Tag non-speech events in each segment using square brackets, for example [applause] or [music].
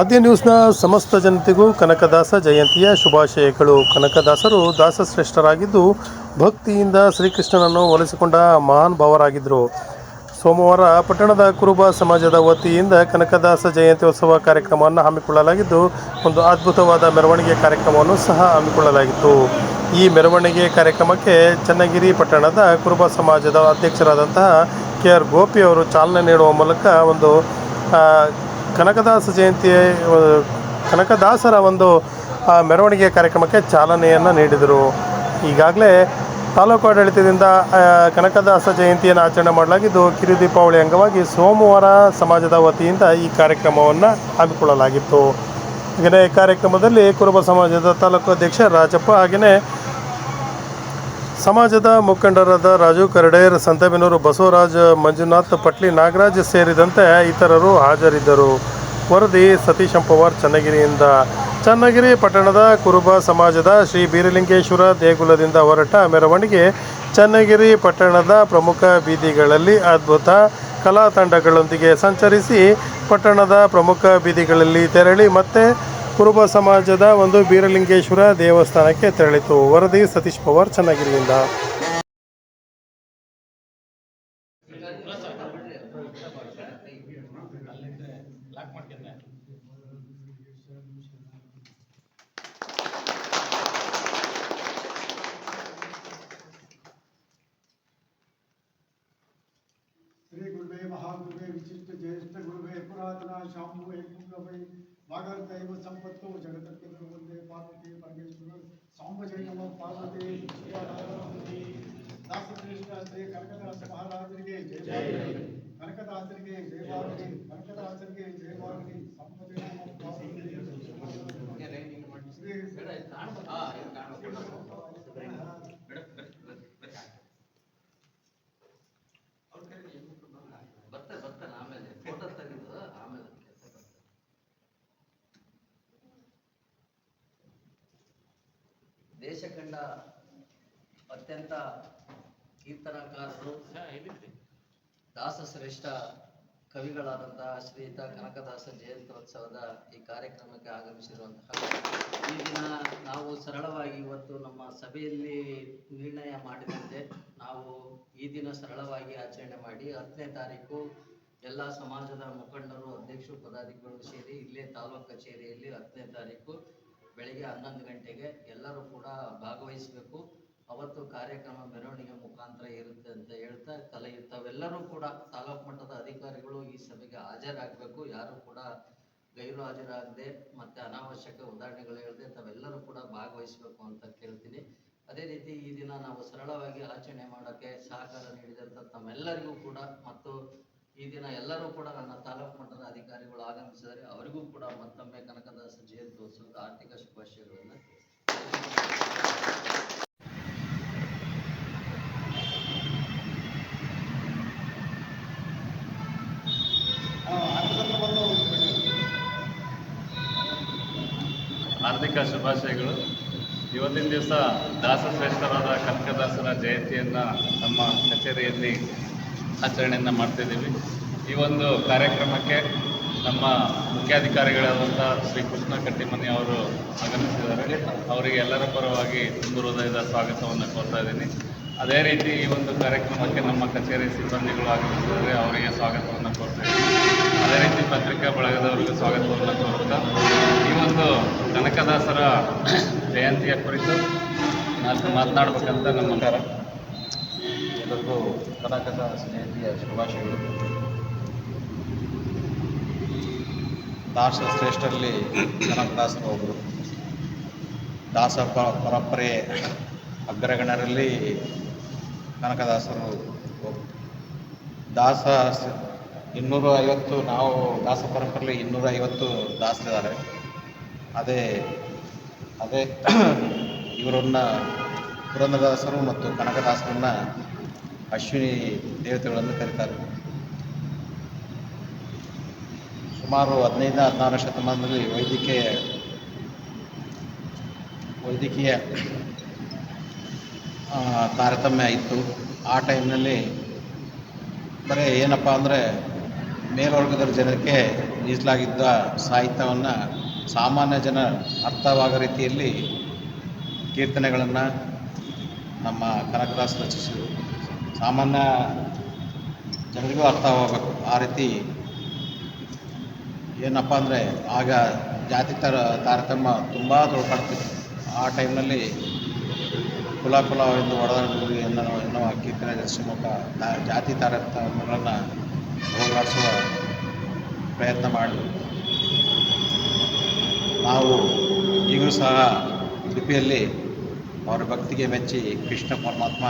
ಆದ್ಯ ನ್ಯೂಸ್ನ ಸಮಸ್ತ ಜನತೆಗೂ ಕನಕದಾಸ ಜಯಂತಿಯ ಶುಭಾಶಯಗಳು. ಕನಕದಾಸರು ದಾಸಶ್ರೇಷ್ಠರಾಗಿದ್ದು ಭಕ್ತಿಯಿಂದ ಶ್ರೀಕೃಷ್ಣನನ್ನು ಒಲಿಸಿಕೊಂಡ ಮಹಾನ್ ಭಾವರಾಗಿದ್ದರು ಸೋಮವಾರ ಪಟ್ಟಣದ ಕುರುಬ ಸಮಾಜದ ವತಿಯಿಂದ ಕನಕದಾಸ ಜಯಂತಿ ಉತ್ಸವ ಕಾರ್ಯಕ್ರಮವನ್ನು ಹಮ್ಮಿಕೊಳ್ಳಲಾಗಿದ್ದು, ಒಂದು ಅದ್ಭುತವಾದ ಮೆರವಣಿಗೆ ಕಾರ್ಯಕ್ರಮವನ್ನು ಸಹ ಹಮ್ಮಿಕೊಳ್ಳಲಾಗಿತ್ತು. ಈ ಮೆರವಣಿಗೆ ಕಾರ್ಯಕ್ರಮಕ್ಕೆ ಚನ್ನಗಿರಿ ಪಟ್ಟಣದ ಕುರುಬ ಸಮಾಜದ ಅಧ್ಯಕ್ಷರಾದಂತಹ ಕೆ ಆರ್ ಗೋಪಿ ಅವರು ಚಾಲನೆ ನೀಡುವ ಮೂಲಕ ಒಂದು ಕನಕದಾಸ ಜಯಂತಿ ಕನಕದಾಸರ ಒಂದು ಮೆರವಣಿಗೆ ಕಾರ್ಯಕ್ರಮಕ್ಕೆ ಚಾಲನೆಯನ್ನು ನೀಡಿದರು. ಈಗಾಗಲೇ ತಾಲೂಕು ಆಡಳಿತದಿಂದ ಕನಕದಾಸ ಜಯಂತಿಯನ್ನು ಆಚರಣೆ ಮಾಡಲಾಗಿದ್ದು, ಕಿರು ದೀಪಾವಳಿ ಅಂಗವಾಗಿ ಸೋಮವಾರ ಸಮಾಜದ ವತಿಯಿಂದ ಈ ಕಾರ್ಯಕ್ರಮವನ್ನು ಹಮ್ಮಿಕೊಳ್ಳಲಾಗಿತ್ತು. ಹಾಗೆಯೇ ಕಾರ್ಯಕ್ರಮದಲ್ಲಿ ಕುರುಬ ಸಮಾಜದ ತಾಲೂಕು ಅಧ್ಯಕ್ಷ ರಾಜಪ್ಪ ಹಾಗೆಯೇ ಸಮಾಜದ ಮುಖಂಡರಾದ ರಾಜು ಕರಡೇರ್, ಸಂತಬಿನೂರು ಬಸವರಾಜ್, ಮಂಜುನಾಥ್, ಪಟ್ಲಿ ನಾಗರಾಜ್ ಸೇರಿದಂತೆ ಇತರರು ಹಾಜರಿದ್ದರು. ವರದಿ ಸತೀಶ್ ಅಂಪವಾರ್ ಚನ್ನಗಿರಿಯಿಂದ. ಚನ್ನಗಿರಿ ಪಟ್ಟಣದ ಕುರುಬ ಸಮಾಜದ ಶ್ರೀ ಬೀರಲಿಂಗೇಶ್ವರ ದೇಗುಲದಿಂದ ಹೊರಟ ಮೆರವಣಿಗೆ ಚನ್ನಗಿರಿ ಪಟ್ಟಣದ ಪ್ರಮುಖ ಬೀದಿಗಳಲ್ಲಿ ಅದ್ಭುತ ಕಲಾ ತಂಡಗಳೊಂದಿಗೆ ಸಂಚರಿಸಿ ಪಟ್ಟಣದ ಪ್ರಮುಖ ಬೀದಿಗಳಲ್ಲಿ ತೆರಳಿ ಮತ್ತೆ ಕುರುಬ ಸಮಾಜದ ಒಂದು ಬೀರಲಿಂಗೇಶ್ವರ ದೇವಸ್ಥಾನಕ್ಕೆ ತೆರಳಿತು. ವರದಿ ಸತೀಶ್ ಪವಾರ್ ಚನ್ನಗಿರಿಯಿಂದ. ಶ್ರೀ ಗುರುವೇ, ಮಹಾಗುರುವೇ, ವಿಶಿಷ್ಟ, ಜ್ಯೇಷ್ಠ ಗುರುವೇ, ಪುರಾತನ, ಶಾಂಭುವೇ ಗುರುವೇ భాగాలకైవ సంపత్తు జగత్కి వందే పార్వతి పరమేశ్వరు సాంబజైనవ పార్వతి దాసకృష్ణ శ్రీ కనకదాస మహారాజునికి కనకదాసునికి జయవారిని కనకదాసునికి జయవారిని సంపజైనవ పార్వతి శ్రీ ದೇಶ ಕಂಡ ಅತ್ಯಂತ ಕೀರ್ತನಕಾರರು ದಾಸಶ್ರೇಷ್ಠ ಕವಿಗಳಾದಂತಹ ಶ್ರೀಯುತ ಕನಕದಾಸ ಜಯಂತ್ಯೋತ್ಸವದ ಈ ಕಾರ್ಯಕ್ರಮಕ್ಕೆ ಆಗಮಿಸಿರುವಂತಹ ಈ ದಿನ ನಾವು ಸರಳವಾಗಿ ಇವತ್ತು ನಮ್ಮ ಸಭೆಯಲ್ಲಿ ನಿರ್ಣಯ ಮಾಡಿದಂತೆ ನಾವು ಈ ದಿನ ಸರಳವಾಗಿ ಆಚರಣೆ ಮಾಡಿ ಹತ್ತನೇ ತಾರೀಕು ಎಲ್ಲ ಸಮಾಜದ ಮುಖಂಡರು ಅಧ್ಯಕ್ಷರು ಪದಾಧಿಕಾರಿಗಳು ಸೇರಿ ಇಲ್ಲೇ ತಾಲೂಕು ಕಚೇರಿಯಲ್ಲಿ ಹತ್ತನೇ ತಾರೀಕು ಬೆಳಿಗ್ಗೆ ಹನ್ನೊಂದು ಗಂಟೆಗೆ ಎಲ್ಲರೂ ಕೂಡ ಭಾಗವಹಿಸಬೇಕು. ಅವತ್ತು ಕಾರ್ಯಕ್ರಮ ಮೆರವಣಿಗೆ ಮುಖಾಂತರ ಇರುತ್ತೆ ಅಂತ ಹೇಳ್ತಾ ಕಲೆ ತಾವೆಲ್ಲರೂ ಕೂಡ ತಾಲೂಕು ಮಟ್ಟದ ಅಧಿಕಾರಿಗಳು ಈ ಸಭೆಗೆ ಹಾಜರಾಗಬೇಕು. ಯಾರು ಕೂಡ ಗೈರು ಹಾಜರಾಗದೆ ಮತ್ತೆ ಅನಾವಶ್ಯಕ ಉದಾಹರಣೆಗಳು ಹೇಳದೆ ತಾವೆಲ್ಲರೂ ಕೂಡ ಭಾಗವಹಿಸಬೇಕು ಅಂತ ಕೇಳ್ತೀನಿ. ಅದೇ ರೀತಿ ಈ ದಿನ ನಾವು ಸರಳವಾಗಿ ಆಚರಣೆ ಮಾಡೋಕ್ಕೆ ಸಹಕಾರ ನೀಡಿದಂಥ ತಮ್ಮೆಲ್ಲರಿಗೂ ಕೂಡ ಮತ್ತು ಈ ದಿನ ಎಲ್ಲರೂ ಕೂಡ ನನ್ನ ತಾಲೂಕು ಮಟ್ಟದ ಅಧಿಕಾರಿಗಳು ಆಗಮಿಸಿದರೆ ಅವರಿಗೂ ಕೂಡ ಮತ್ತೊಮ್ಮೆ ಕನಕದಾಸ ಜಯಂತ್ಯೋತ್ಸವದ ಆರ್ಥಿಕ ಶುಭಾಶಯಗಳನ್ನು ಹಾರ್ದಿಕ ಶುಭಾಶಯಗಳು. ಇವತ್ತಿನ ದಿವಸ ದಾಸಶ್ರೇಷ್ಠರಾದ ಕನಕದಾಸರ ಜಯಂತಿಯನ್ನು ನಮ್ಮ ಕಚೇರಿಯಲ್ಲಿ ಆಚರಣೆಯನ್ನು ಮಾಡ್ತಿದ್ದೀವಿ. ಈ ಒಂದು ಕಾರ್ಯಕ್ರಮಕ್ಕೆ ನಮ್ಮ ಮುಖ್ಯಾಧಿಕಾರಿಗಳಾದಂಥ ಶ್ರೀ ಕೃಷ್ಣ ಕಟ್ಟಿಮನಿ ಅವರು ಆಗಮಿಸಿದ್ದಾರೆ. ಅವರಿಗೆ ಎಲ್ಲರ ಪರವಾಗಿ ತುಂಬ ಹೃದಯದ ಸ್ವಾಗತವನ್ನು ಕೋರ್ತಾ ಇದ್ದೀನಿ. ಅದೇ ರೀತಿ ಈ ಒಂದು ಕಾರ್ಯಕ್ರಮಕ್ಕೆ ನಮ್ಮ ಕಚೇರಿ ಸಿಬ್ಬಂದಿಗಳು ಆಗಮಿಸಿದರೆ ಅವರಿಗೆ ಸ್ವಾಗತವನ್ನು ಕೋರ್ತಾ ಇದ್ದೀನಿ. ಅದೇ ರೀತಿ ಪತ್ರಿಕಾ ಬಳಗದವರಿಗೂ ಸ್ವಾಗತವನ್ನು ಕೋರ್ತಾ ಈ ಒಂದು ಕನಕದಾಸರ ಜಯಂತಿಯ ಕುರಿತು ಮಾತನಾಡಬೇಕಂತ ನಮ್ಮ ಎಲ್ಲರಿಗೂ ಕನಕದ ಜಯಂತಿಯ ಶುಭಾಶಯಗಳು. ದಾಸ ಶ್ರೇಷ್ಠರಲ್ಲಿ ಕನಕದಾಸರು ಒಬ್ಬರು. ದಾಸ ಪರಂಪರೆ ಅಗ್ರಗಣರಲ್ಲಿ ಕನಕದಾಸರು. ದಾಸ ಇನ್ನೂರ ಐವತ್ತು, ನಾವು ದಾಸ ಪರಂಪರೆಯಲ್ಲಿ ಇನ್ನೂರ ಐವತ್ತು ದಾಸರಿದ್ದಾರೆ. ಅದೇ ಅದೇ [clears throat] ಇವರನ್ನ ಪುರಂದರದಾಸರು ಮತ್ತು ಕನಕದಾಸರನ್ನ ಅಶ್ವಿನಿ ದೇವತೆಗಳನ್ನು ಕರೀತಾರೆ. ಸುಮಾರು ಹದಿನೈದು ಹದಿನಾರನೇ ಶತಮಾನದಲ್ಲಿ ವೈದ್ಯಕೀಯ ವೈದ್ಯಕೀಯ ತಾರತಮ್ಯ ಇತ್ತು. ಆ ಟೈಮ್ನಲ್ಲಿ ಬರೀ ಏನಪ್ಪ ಅಂದರೆ ಮೇಲ್ವರ್ಗದ ಜನಕ್ಕೆ ಮೀಸಲಾಗಿದ್ದ ಸಾಹಿತ್ಯವನ್ನು ಸಾಮಾನ್ಯ ಜನ ಅರ್ಥವಾಗೋ ರೀತಿಯಲ್ಲಿ ಕೀರ್ತನೆಗಳನ್ನು ನಮ್ಮ ಕನಕದಾಸ್ ರಚಿಸಿದರು. ಸಾಮಾನ್ಯ ಜನರಿಗೂ ಅರ್ಥವಾಗಬೇಕು ಆ ರೀತಿ ಏನಪ್ಪ ಅಂದರೆ ಆಗ ಜಾತಿ ತರ ತಾರತಮ್ಯ ತುಂಬ ದೊಡ್ಡಾಡ್ತಿತ್ತು ಆ ಟೈಮ್ನಲ್ಲಿ ಕುಲ ಕುಲ ಎಂದು ಹೊಡೆದಾಡುವುದು ಎನ್ನುವ ಎನ್ನುವ ಕೀರ್ತನೆ ಮೂಲಕ ಜಾತಿ ತಾರತಮ್ಯಗಳನ್ನು ಹೋಗಾಡಿಸುವ ಪ್ರಯತ್ನ ಮಾಡಿ ನಾವು ಈಗಲೂ ಸಹ ಲಿಪಿಯಲ್ಲಿ ಅವರ ಭಕ್ತಿಗೆ ಮೆಚ್ಚಿ ಕೃಷ್ಣ ಪರಮಾತ್ಮ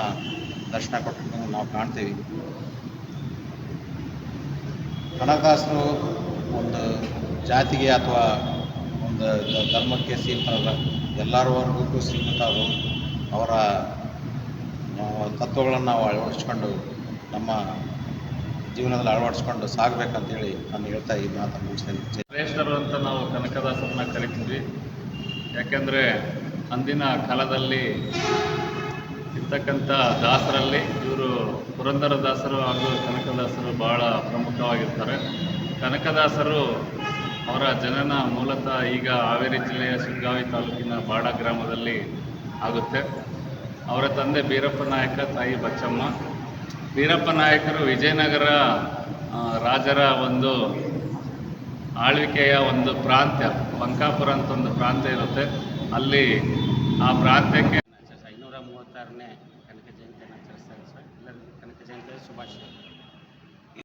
ದರ್ಶನ ಕೊಟ್ಟಿದ್ದನ್ನು ನಾವು ಕಾಣ್ತೀವಿ. ಹಣಕಾಸು ಒಂದು ಜಾತಿಗೆ ಅಥವಾ ಒಂದು ಧರ್ಮಕ್ಕೆ ಸೀಮಿತ ಎಲ್ಲರ ವರ್ಗಕ್ಕೂ ಸೀಮಿತ ಅದು. ಅವರ ತತ್ವಗಳನ್ನು ನಾವು ಅಳವಡಿಸ್ಕೊಂಡು, ನಮ್ಮ ಜೀವನದಲ್ಲಿ ಅಳವಡಿಸ್ಕೊಂಡು ಸಾಗಬೇಕಂತೇಳಿ ನಾನು ಹೇಳ್ತಾ ಈ ಮಾತು ಮುಗಿಸ್ತಾ. ಶ್ರೇಷ್ಠರು ಅಂತ ನಾವು ಕನಕದಾಸರನ್ನ ಕರಿತೀವಿ. ಯಾಕೆಂದರೆ ಅಂದಿನ ಕಾಲದಲ್ಲಿ ಇರ್ತಕ್ಕಂಥ ದಾಸರಲ್ಲಿ ಇವರು ಪುರಂದರದಾಸರು ಹಾಗೂ ಕನಕದಾಸರು ಬಹಳ ಪ್ರಮುಖವಾಗಿರ್ತಾರೆ. ಕನಕದಾಸರು ಅವರ ಜನನ ಮೂಲತಃ ಈಗ ಹಾವೇರಿ ಜಿಲ್ಲೆಯ ಶಿಗ್ಗಾವಿ ತಾಲೂಕಿನ ಬಾಡ ಗ್ರಾಮದಲ್ಲಿ ಆಗುತ್ತೆ. ಅವರ ತಂದೆ ಬೀರಪ್ಪ ನಾಯಕ, ತಾಯಿ ಬಚ್ಚಮ್ಮ. ಬೀರಪ್ಪ ನಾಯಕರು ವಿಜಯನಗರ ರಾಜರ ಒಂದು ಆಳ್ವಿಕೆಯ ಒಂದು ಪ್ರಾಂತ್ಯ, ಬಂಕಾಪುರ ಅಂತ ಒಂದು ಪ್ರಾಂತ್ಯ ಇರುತ್ತೆ. ಅಲ್ಲಿ ಆ ಪ್ರಾಂತ್ಯಕ್ಕೆ ಐನೂರ ಮೂವತ್ತಾರನೇ ಕನಕ ಜಯಂತಿಯನ್ನು ಆಚರಿಸ್ತಾರೆ ಸರ್ ಎಲ್ಲರಿಗೂ ಕನಕ ಜಯಂತಿಯ ಶುಭಾಶಯ